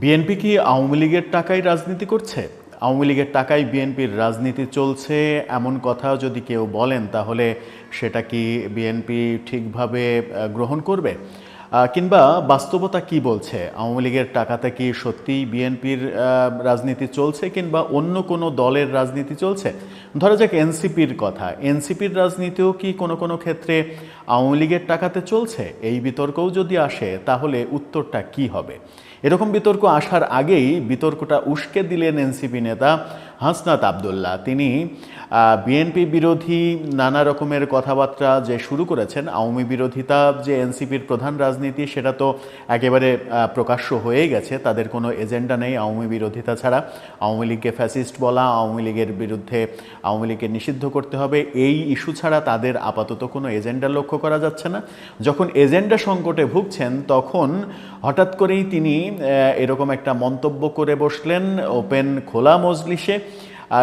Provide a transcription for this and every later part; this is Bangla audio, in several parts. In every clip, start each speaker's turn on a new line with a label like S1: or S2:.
S1: বিএনপি কি আওয়ামী লীগের টাকায় রাজনীতি করছে? আওয়ামী লীগের টাকায় বিএনপির রাজনীতি চলছে এমন কথা যদি কেউ বলেন, তাহলে সেটা কি বিএনপি ঠিকভাবে গ্রহণ করবে? কিংবা বাস্তবতা কি বলছে? আওয়ামী লীগের টাকাতে কি সত্যিই বিএনপির রাজনীতি চলছে কিংবা অন্য কোনো দলের রাজনীতি চলছে? ধরা যাক এনসিপির কথা। এনসিপির রাজনীতিও কি কোনো কোনো ক্ষেত্রে আওয়ামী লীগের টাকাতে চলছে? এই বিতর্কও যদি আসে, তাহলে উত্তরটা কি হবে? এরকম বিতর্ক আসার আগেই বিতর্কটা উস্কে দিলেন এনসিপি নেতা হাসনাত আবদুল্লাহ। তিনি বিএনপি বিরোধী নানা রকমের কথাবার্তা যে শুরু করেছেন, আওয়ামী বিরোধিতা যে এনসিপির প্রধান রাজনীতি, সেটা তো একেবারে প্রকাশ্য হয়ে গেছে। তাদের কোনো এজেন্ডা নেই আওয়ামী বিরোধিতা ছাড়া। আওয়ামী লীগকে ফ্যাসিস্ট বলা, আওয়ামী লীগের বিরুদ্ধে আওয়ামী লীগকে নিষিদ্ধ করতে হবে, এই ইস্যু ছাড়া তাদের আপাতত কোনো এজেন্ডা লক্ষ্য করা যাচ্ছে না। যখন এজেন্ডা সংকটে ভুগছেন, তখন হঠাৎ করেই তিনি এরকম একটা মন্তব্য করে বসলেন, ওপেন, খোলা মজলিসে। আর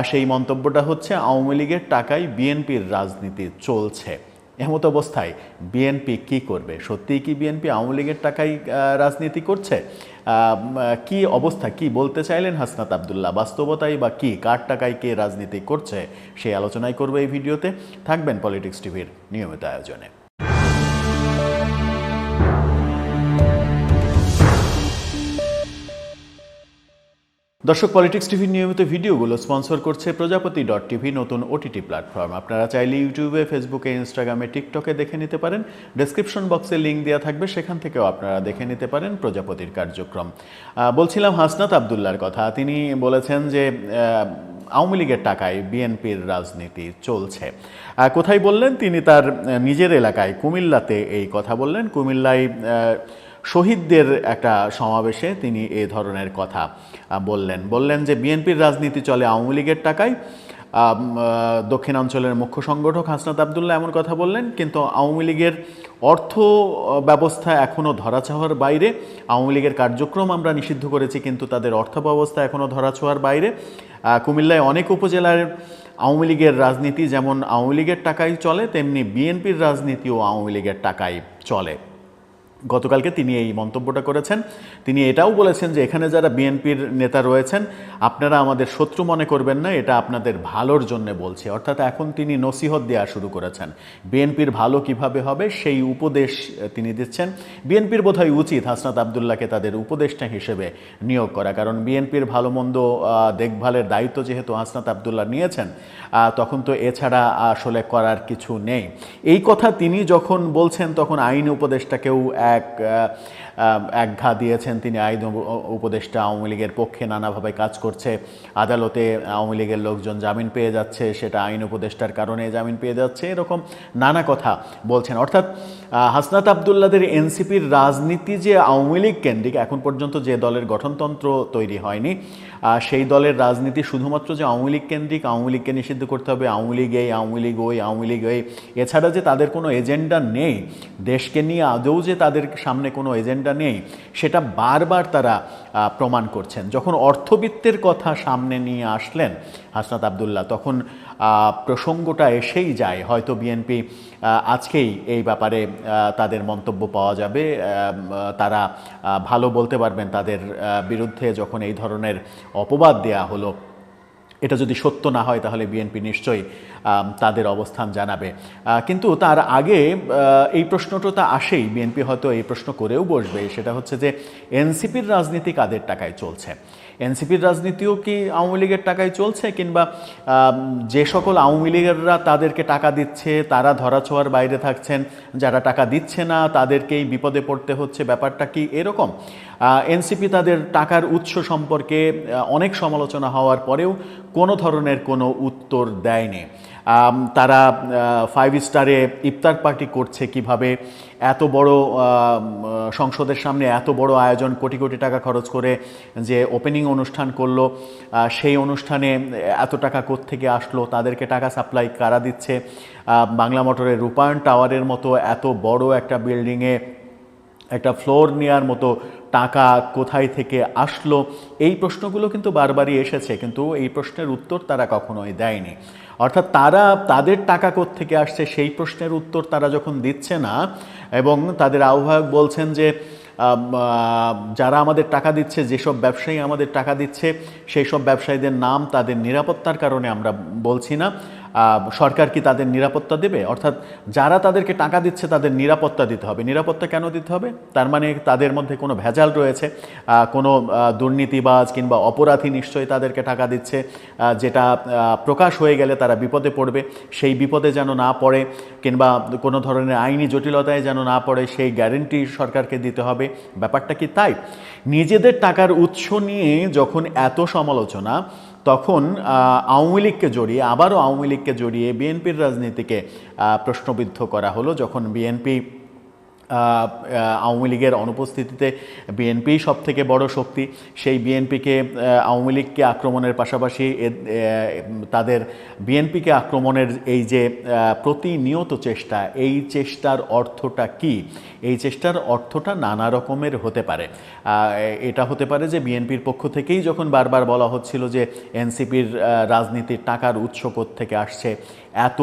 S1: সেই মন্তব্যটা হচ্ছে আওয়ামী লীগের টাকায় বিএনপির রাজনীতি চলছে। এমত অবস্থায় বিএনপি কি করবে? সত্যিই কি বিএনপি আওয়ামী লীগের টাকায় রাজনীতি করছে? কি অবস্থা? কি বলতে চাইলেন হাসনাত আবদুল্লাহ? বাস্তবতাই বা কি? কার টাকায় কে রাজনীতি করছে? সেই আলোচনাই করবে এই ভিডিওতে। থাকবেন পলিটিক্স টিভির নিয়মিত আয়োজনে। দর্শক পলিটিক্স টিভির নিয়মিত ভিডিওগুলো স্পন্সর করছে প্রজাপতি ডট টিভি, নতুন ওটিটি প্ল্যাটফর্ম আপনারা চাইলে ইউটিউবে ফেসবুকে ইনস্টাগ্রামে টিকটকে দেখে নিতে পারেন। ডেসক্রিপশন বক্সে লিঙ্ক দেওয়া থাকবে, সেখান থেকেও আপনারা দেখে নিতে পারেন প্রজাপতির কার্যক্রম। বলছিলাম হাসনাত আবদুল্লার কথা। তিনি বলেছেন যে আওয়ামী লীগের টাকায় বিএনপির রাজনীতি চলছে। কোথায় বললেন? তিনি তার নিজের এলাকায় কুমিল্লাতে এই কথা বললেন। কুমিল্লায় শহীদদের একটা সমাবেশে তিনি এ ধরনের কথা বললেন। বললেন যে, বিএনপির রাজনীতি চলে আওয়ামী লীগের টাকায়। দক্ষিণাঞ্চলের মুখ্য সংগঠক হাসনাত আবদুল্লাহ এমন কথা বললেন, কিন্তু আওয়ামী লীগের অর্থ ব্যবস্থা এখনও ধরাছোঁয়ার বাইরে। আওয়ামী লীগের কার্যক্রম আমরা নিষিদ্ধ করেছি, কিন্তু তাদের অর্থ ব্যবস্থা এখনও ধরাছোঁয়ার বাইরে। কুমিল্লায় অনেক উপজেলার আওয়ামী লীগের রাজনীতি যেমন আওয়ামী লীগের টাকায় চলে, তেমনি বিএনপির রাজনীতিও আওয়ামী লীগের টাকায় চলে। গতকালকে তিনি এই মন্তব্যটা করেছেন। তিনি এটাও বলেছেন যে এখানে যারা বিএনপির নেতা রয়েছেন, আপনারা আমাদের শত্রু মনে করবেন না, এটা আপনাদের ভালোর জন্য বলছে। অর্থাৎ এখন তিনি নসিহত দেওয়া শুরু করেছেন। বিএনপির ভালো কীভাবে হবে সেই উপদেশ তিনি দিচ্ছেন। বিএনপির বোধহয় উচিত হাসনাত আবদুল্লাহকে তাদের উপদেষ্টা হিসেবে নিয়োগ করা, কারণ বিএনপির ভালো মন্দ দেখভালের দায়িত্ব যেহেতু হাসনাত আবদুল্লাহ নিয়েছেন তখন তো এছাড়া আসলে করার কিছু নেই। এই কথা তিনি যখন বলছেন, তখন আইন উপদেষ্টাকেও এক এক ঘা দিয়েছেন তিনি আইন উপদেষ্টা আওয়ামী লীগের পক্ষে নানাভাবে কাজ করছে। আদালতে আওয়ামী লীগের লোকজন জামিন পেয়ে যাচ্ছে, সেটা আইন উপদেষ্টার কারণে জামিন পেয়ে যাচ্ছে, এরকম নানা কথা বলছেন। অর্থাৎ হাসনাত আবদুল্লাদের এনসিপির রাজনীতি যে আওয়ামী লীগ কেন্দ্রিক, এখন পর্যন্ত যে দলের গঠনতন্ত্র তৈরি হয়নি সেই দলের রাজনীতি শুধুমাত্র যে আওয়ামী লীগ কেন্দ্রিক, আওয়ামী লীগকে নিষিদ্ধ করতে হবে, আওয়ামী লীগ এই, আওয়ামী লীগ ওই, আওয়ামী লীগ ওই এছাড়া যে তাদের কোনো এজেন্ডা নেই, দেশকে নিয়ে আদৌ যে তাদের সামনে কোনো এজেন্ডা নেই, সেটা বারবার তারা প্রমাণ করছেন। যখন অর্থবিত্তের কথা সামনে নিয়ে আসলেন হাসনাত আবদুল্লাহ, তখন প্রসঙ্গটা এসেই যায়। হয়তো বিএনপি আজকেই এই ব্যাপারে তাদের মন্তব্য পাওয়া যাবে। তারা ভালো বলতে পারবেন তাদের বিরুদ্ধে যখন এই ধরনের অপবাদ দেয়া হলো। এটা যদি সত্য না হয় তাহলে বিএনপি নিশ্চয়ই তাদের অবস্থান জানাবে। কিন্তু তার আগে এই প্রশ্নটা তো আসেই। বিএনপি হয়তো এই প্রশ্ন করেও বসবে। সেটা হচ্ছে যে এনসিপির রাজনীতি কাদের টাকায় চলছে? এনসিপির রাজনীতিও কি আওয়ামী লীগের টাকায় চলছে? কিংবা যে সকল আওয়ামী লীগেররা তাদেরকে টাকা দিচ্ছে, তারা ধরাছোঁয়ার বাইরে থাকছেন, যারা টাকা দিচ্ছে না, তাদেরকেই বিপদে পড়তে হচ্ছে, ব্যাপারটা কি এরকম? এনসিপি তাদের টাকার উৎস সম্পর্কে অনেক সমালোচনা হওয়ার পরেও কোনো ধরনের কোনো উত্তর দেয়নি। তারা ফাইভ স্টারে ইফতার পার্টি করছে কীভাবে, এত বড় সংসদের সামনে এত বড় আয়োজন, কোটি কোটি টাকা খরচ করে যে ওপেনিং অনুষ্ঠান করল সেই অনুষ্ঠানে এত টাকা থেকে আসলো, তাদেরকে টাকা সাপ্লাই কারা দিচ্ছে? বাংলা মোটরের রূপায়ণ টাওয়ারের মতো এত বড় একটা বিল্ডিংয়ে একটা ফ্লোর নেওয়ার মতো টাকা কোথায় থেকে আসলো? এই প্রশ্নগুলো কিন্তু বারবারই এসেছে, কিন্তু এই প্রশ্নের উত্তর তারা কখনোই দেয়নি। অর্থাৎ তারা, তাদের টাকা থেকে আসছে সেই প্রশ্নের উত্তর তারা যখন দিচ্ছে না, এবং তাদের আহ্বায়ক বলছেন যে যারা আমাদের টাকা দিচ্ছে, যেসব ব্যবসায়ী আমাদের টাকা দিচ্ছে, সেই সব ব্যবসায়ীদের নাম তাদের নিরাপত্তার কারণে আমরা বলছি না। সরকার কি তাদের নিরাপত্তা দেবে? অর্থাৎ যারা তাদেরকে টাকা দিচ্ছে, তাদের নিরাপত্তা দিতে হবে। নিরাপত্তা কেন দিতে হবে? তার মানে তাদের মধ্যে কোনো ভেজাল রয়েছে কোনো দুর্নীতিবাজ কিংবা অপরাধী নিশ্চয়ই তাদেরকে টাকা দিচ্ছে যেটা প্রকাশ হয়ে গেলে তারা বিপদে পড়বে। সেই বিপদে যেন না পড়ে কিংবা কোনো ধরনের আইনি জটিলতায় যেন না পড়ে, সেই গ্যারেন্টি সরকারকে দিতে হবে। ব্যাপারটা কি তাই? নিজেদের টাকার উৎস নিয়ে যখন এত সমালোচনা তখন আওয়ামী লীগকে জড়িয়ে, আবারও আওয়ামী লীগকে জড়িয়ে বিএনপির রাজনীতিকে প্রশ্নবিদ্ধ করা হলো যখন বিএনপি আওয়ামী লীগের অনুপস্থিতিতে বিএনপি সব থেকে বড় শক্তি। সেই বিএনপিকে আওয়ামী লীগকে আক্রমণের পাশাপাশি তাদের বিএনপিকে আক্রমণের এই যে প্রতিনিয়ত চেষ্টা, এই চেষ্টার অর্থটা কি? এই চেষ্টার অর্থটা নানা রকমের হতে পারে। এটা হতে পারে যে বিএনপির পক্ষ থেকেই যখন বারবার বলা হচ্ছিল যে এনসিপির রাজনীতির টাকার উৎস থেকে আসছে, এত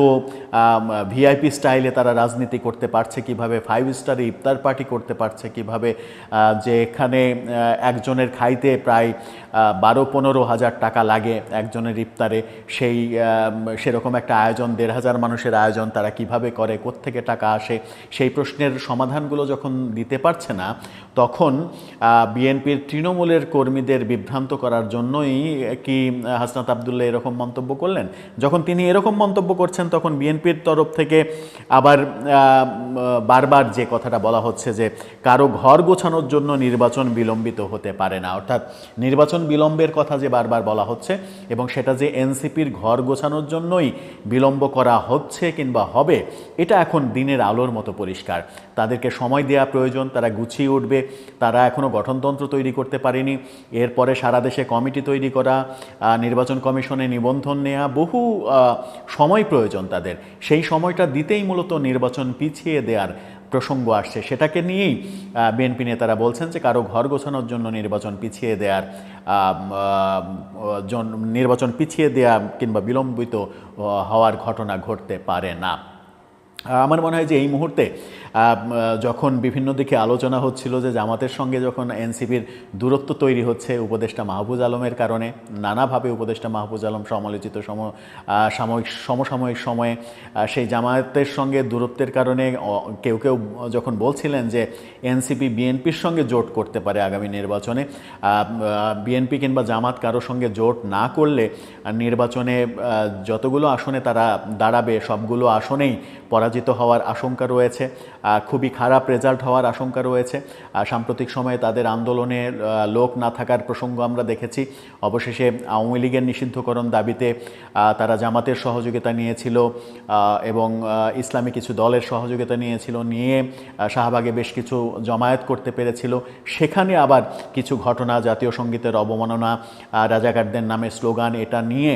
S1: ভিআইপি স্টাইলে তারা রাজনীতি করতে পারছে কীভাবে ফাইভ স্টারে ইফতার পার্টি করতে পারছে কীভাবে যে এখানে একজনের খাইতে প্রায় বারো পনেরো হাজার টাকা লাগে একজনের ইফতারে। সেই সেরকম একটা আয়োজন, দেড় হাজার মানুষের আয়োজন, তারা কীভাবে করে, কোত্থেকে টাকা আসে, সেই প্রশ্নের সমাধানগুলো যখন দিতে পারছে না, তখন বিএনপির তৃণমূলের কর্মীদের বিভ্রান্ত করার জন্যই কি হাসনাত আবদুল্লাহ এরকম মন্তব্য করলেন? যখন তিনি এরকম মন্তব্য করছেন, তখন বিএনপির তরফ থেকে আবার বারবার যে কথাটা বলা হচ্ছে যে কারও ঘর গোছানোর জন্য নির্বাচন বিলম্বিত হতে পারে না। অর্থাৎ নির্বাচন বিলম্বের কথা যে বারবার বলা হচ্ছে এবং সেটা যে এনসিপির ঘর গোছানোর জন্যই বিলম্ব করা হচ্ছে কিংবা হবে, এটা এখন দিনের আলোর মতো পরিষ্কার। তাদেরকে সময় দেওয়া প্রয়োজন, তারা গুছিয়ে উঠবে, তারা এখনও গঠনতন্ত্র তৈরি করতে পারেনি, এরপরে সারা দেশে কমিটি তৈরি করা নির্বাচন কমিশনে নিবন্ধন নেওয়া বহু সময় প্রয়োজন তাদের। সেই সময়টা দিতেই মূলত নির্বাচন পিছিয়ে দেওয়ার প্রসঙ্গ আসছে। সেটাকে নিয়েই বিএনপি নেতারা বলছেন যে কারও ঘর গোছানোর জন্য নির্বাচন পিছিয়ে দেওয়ার নির্বাচন পিছিয়ে দেওয়া কিংবা বিলম্বিত হওয়ার ঘটনা ঘটতে পারে না। আমার মনে হয় যে এই মুহূর্তে যখন বিভিন্ন দিকে আলোচনা হচ্ছিল যে জামাতের সঙ্গে যখন এনসিপির দূরত্ব তৈরি হচ্ছে উপদেষ্টা মাহবুজ আলমের কারণে, নানাভাবে উপদেষ্টা মাহবুজ আলম সমালোচিত সম সাময়িক, সমসাময়িক সময়ে সেই জামায়াতের সঙ্গে দূরত্বের কারণে কেউ কেউ যখন বলছিলেন যে এনসিপি, বিএনপির সঙ্গে জোট করতে পারে আগামী নির্বাচনে বিএনপি কিংবা জামাত কারোর সঙ্গে জোট না করলে নির্বাচনে যতগুলো আসনে তারা দাঁড়াবে, সবগুলো আসনেই পরাজিত হওয়ার আশঙ্কা রয়েছে খুবই খারাপ রেজাল্ট হওয়ার আশঙ্কা রয়েছে। সাম্প্রতিক সময়ে তাদের আন্দোলনে লোক না থাকার প্রসঙ্গ আমরা দেখেছি। অবশেষে আওয়ামী লীগের নিষিদ্ধকরণ দাবিতে তারা জামাতের সহযোগিতা নিয়েছিল এবং ইসলামী কিছু দলের সহযোগিতা নিয়েছিল, নিয়ে শাহবাগে বেশ কিছু জমায়েত করতে পেরেছিল। সেখানে আবার কিছু ঘটনা, জাতীয় সঙ্গীতের অবমাননা রাজাকারদের নামে স্লোগান, এটা নিয়ে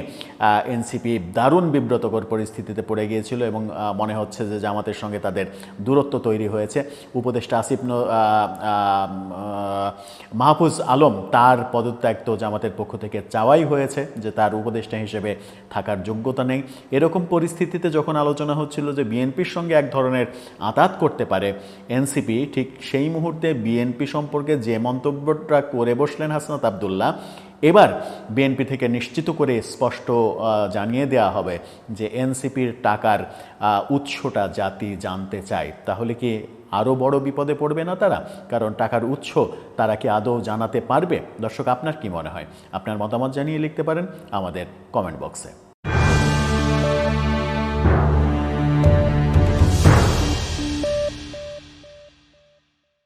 S1: এনসিপি দারুণ বিব্রতকর পরিস্থিতিতে পড়ে গিয়েছিল এবং মনে হচ্ছে যে জামাতের সঙ্গে তাদের দূরত্ব তৈরি হয়েছে। উপদেষ্টা আসিফ মাহফুজ আলম তার পদত্যাগ তো জামাতের পক্ষ থেকে চাওয়াই হয়েছে যে তার উপদেষ্টা হিসেবে থাকার যোগ্যতা নেই। এরকম পরিস্থিতিতে যখন আলোচনা হচ্ছিল যে বিএনপির সঙ্গে এক ধরনের আতাত করতে পারে এনসিপি, ঠিক সেই মুহূর্তে বিএনপি সম্পর্কে যে মন্তব্যটা করে বসলেন হাসনাত আবদুল্লাহ এবার বিএনপি থেকে নিশ্চিত করে স্পষ্ট জানিয়ে দেওয়া হবে যে এনসিপির টাকার উৎসটা জাতি জানতে চায়। তাহলে কি আরও বড় বিপদে পড়বে না তারা? কারণ টাকার উৎস তারা কি আদৌ জানাতে পারবে? দর্শক, আপনার কি মনে হয়? আপনার মতামত জানিয়ে লিখতে পারেন আমাদের কমেন্ট বক্সে